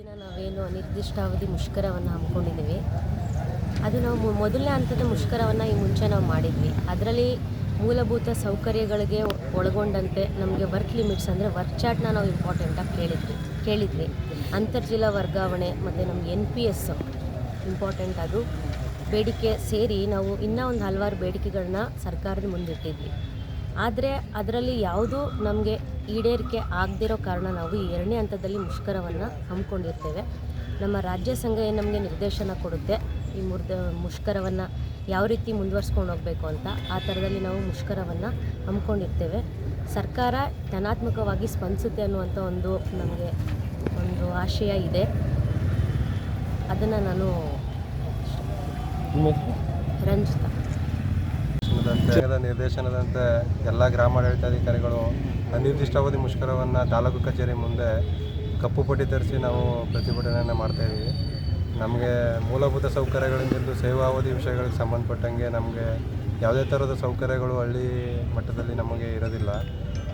ದಿನ ನಾವೇನು ಅನಿರ್ದಿಷ್ಟಾವಧಿ ಮುಷ್ಕರವನ್ನು ಹಮ್ಮಿಕೊಂಡಿದ್ದೀವಿ. ಅದು ನಾವು ಮೊದಲನೇ ಹಂತದ ಮುಷ್ಕರವನ್ನು ಈ ಮುಂಚೆ ನಾವು ಮಾಡಿದ್ವಿ. ಅದರಲ್ಲಿ ಮೂಲಭೂತ ಸೌಕರ್ಯಗಳಿಗೆ ಒಳಗೊಂಡಂತೆ ನಮಗೆ ವರ್ಕ್ ಲಿಮಿಟ್ಸ್ ಅಂದರೆ ವರ್ಕ್ ಚಾರ್ಟ್ನ ನಾವು ಇಂಪಾರ್ಟೆಂಟಾಗಿ ಕೇಳಿದ್ವಿ ಕೇಳಿದ್ವಿ. ಅಂತರ್ಜಿಲ್ಲಾ ವರ್ಗಾವಣೆ ಮತ್ತು ನಮಗೆ ಎನ್ ಪಿ ಎಸ್ ಇಂಪಾರ್ಟೆಂಟ್ ಅದು. ಬೇಡಿಕೆ ಸೇರಿ ನಾವು ಇನ್ನೂ ಒಂದು ಹಲವಾರು ಬೇಡಿಕೆಗಳನ್ನ ಸರ್ಕಾರದ ಮುಂದಿಟ್ಟಿದ್ವಿ. ಆದರೆ ಅದರಲ್ಲಿ ಯಾವುದೂ ನಮಗೆ ಈಡೇರಿಕೆ ಆಗದಿರೋ ಕಾರಣ ನಾವು ಈ ಎರಡನೇ ಹಂತದಲ್ಲಿ ಮುಷ್ಕರವನ್ನು ಹಮ್ಮಿಕೊಂಡಿರ್ತೇವೆ. ನಮ್ಮ ರಾಜ್ಯ ಸಂಘ ಏನು ನಮಗೆ ನಿರ್ದೇಶನ ಕೊಡುತ್ತೆ ಈ ಮುರ್ದ ಮುಷ್ಕರವನ್ನು ಯಾವ ರೀತಿ ಮುಂದುವರ್ಸ್ಕೊಂಡು ಹೋಗಬೇಕು ಅಂತ ಆ ಥರದಲ್ಲಿ ನಾವು ಮುಷ್ಕರವನ್ನು ಹಮ್ಮಿಕೊಂಡಿರ್ತೇವೆ. ಸರ್ಕಾರ ಧನಾತ್ಮಕವಾಗಿ ಸ್ಪಂದಿಸುತ್ತೆ ಅನ್ನುವಂಥ ಒಂದು ನಮಗೆ ಒಂದು ಆಶಯ ಇದೆ. ಅದನ್ನು ನಾನು ರಂಜಿತ ರಂಜಿತಾ. ಸಂಘದ ನಿರ್ದೇಶನದಂತೆ ಎಲ್ಲ ಗ್ರಾಮಾಡಳಿತಾಧಿಕಾರಿಗಳು ಅನಿರ್ದಿಷ್ಟಾವಧಿ ಮುಷ್ಕರವನ್ನು ತಾಲೂಕು ಕಚೇರಿ ಮುಂದೆ ಕಪ್ಪು ಪಟ್ಟಿ ತರಿಸಿ ನಾವು ಪ್ರತಿಭಟನೆಯನ್ನು ಮಾಡ್ತಾಯಿದ್ದೀವಿ ನಮಗೆ ಮೂಲಭೂತ ಸೌಕರ್ಯಗಳಿಂದ ಹಿಡಿದು ಸೇವಾವಧಿ ವಿಷಯಗಳಿಗೆ ಸಂಬಂಧಪಟ್ಟಂಗೆ ನಮಗೆ ಯಾವುದೇ ಥರದ ಸೌಕರ್ಯಗಳು ಹಳ್ಳಿ ಮಟ್ಟದಲ್ಲಿ ನಮಗೆ ಇರೋದಿಲ್ಲ.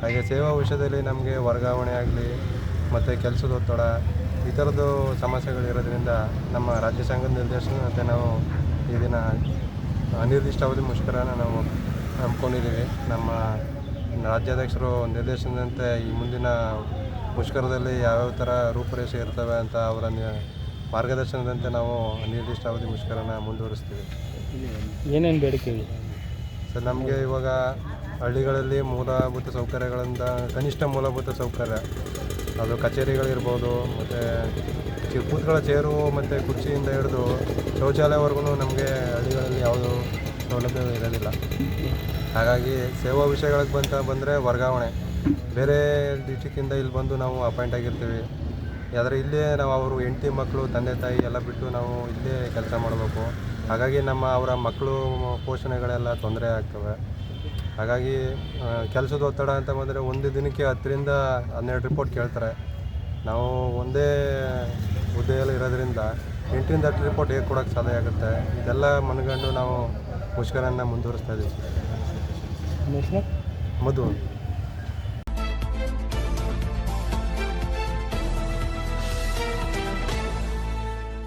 ಹಾಗೆ ಸೇವಾ ವಿಷಯದಲ್ಲಿ ನಮಗೆ ವರ್ಗಾವಣೆ ಆಗಲಿ, ಮತ್ತು ಕೆಲಸದ ಒತ್ತಡ ಈ ಥರದ್ದು ಸಮಸ್ಯೆಗಳಿರೋದ್ರಿಂದ ನಮ್ಮ ರಾಜ್ಯ ಸಂಘದ ನಿರ್ದೇಶನದಂತೆ ನಾವು ಈ ದಿನ ಅನಿರ್ದಿಷ್ಟಾವಧಿ ಮುಷ್ಕರನ ನಾವು ಹಮ್ಮಿಕೊಂಡಿದ್ದೀವಿ. ನಮ್ಮ ರಾಜ್ಯಾಧ್ಯಕ್ಷರು ನಿರ್ದೇಶನದಂತೆ ಈ ಮುಂದಿನ ಮುಷ್ಕರದಲ್ಲಿ ಯಾವ್ಯಾವ ಥರ ರೂಪುರೇಷೆ ಇರ್ತವೆ ಅಂತ ಅವರ ಮಾರ್ಗದರ್ಶನದಂತೆ ನಾವು ಅನಿರ್ದಿಷ್ಟಾವಧಿ ಮುಷ್ಕರನ ಮುಂದುವರಿಸ್ತೀವಿ. ಏನೇನು ಬೇಡಿಕೆ ಸರ್ ನಮಗೆ ಇವಾಗ ಹಳ್ಳಿಗಳಲ್ಲಿ ಮೂಲಭೂತ ಸೌಕರ್ಯಗಳಿಂದ ಕನಿಷ್ಠ ಮೂಲಭೂತ ಸೌಕರ್ಯ. ಅದು ಕಚೇರಿಗಳಿರ್ಬೋದು ಮತ್ತು ಚಿ ಕೂತ್ಕೊಳ್ಳೋ ಚೇರು ಮತ್ತು ಕುರ್ಚಿಯಿಂದ ಹಿಡಿದು ಶೌಚಾಲಯವರೆಗೂ ನಮಗೆ ಹಳ್ಳಿಗಳಲ್ಲಿ ಯಾವುದೂ ಸೌಲಭ್ಯ ಇರೋದಿಲ್ಲ. ಹಾಗಾಗಿ ಸೇವಾ ವಿಷಯಗಳಿಗೆ ಬಂತ ಬಂದರೆ ವರ್ಗಾವಣೆ. ಬೇರೆ ಡಿಸ್ಟಿಕ್ಕಿಂದ ಇಲ್ಲಿ ಬಂದು ನಾವು ಅಪಾಯಿಂಟ್ ಆಗಿರ್ತೀವಿ. ಆದರೆ ಇಲ್ಲೇ ನಾವು ಅವರು ಹೆಂಡತಿ ಮಕ್ಕಳು, ತಂದೆ ತಾಯಿ ಎಲ್ಲ ಬಿಟ್ಟು ನಾವು ಇಲ್ಲೇ ಕೆಲಸ ಮಾಡಬೇಕು. ಹಾಗಾಗಿ ನಮ್ಮ ಅವರ ಮಕ್ಕಳು ಪೋಷಣೆಗಳೆಲ್ಲ ತೊಂದರೆ ಆಗ್ತವೆ. ಹಾಗಾಗಿ ಕೆಲಸದ ಒತ್ತಡ ಅಂತ ಬಂದರೆ ಒಂದು ದಿನಕ್ಕೆ ಹತ್ತರಿಂದ ಹನ್ನೆರಡು ರಿಪೋರ್ಟ್ ಕೇಳ್ತಾರೆ. ನಾವು ಒಂದೇ ಹುದ್ದೆಯಲ್ಲಿ ಇರೋದ್ರಿಂದ ಎಂಟರಿಂದ ಹತ್ತು ರಿಪೋರ್ಟ್ ಹೇಗೆ ಕೊಡೋಕ್ಕೆ ಸಾಧ್ಯ ಆಗುತ್ತೆ? ಇದೆಲ್ಲ ಮನಗಂಡು ನಾವು ಮುಷ್ಕರನ್ನು ಮುಂದುವರಿಸ್ತಾ ಇದ್ದೀವಿ ಮಧು.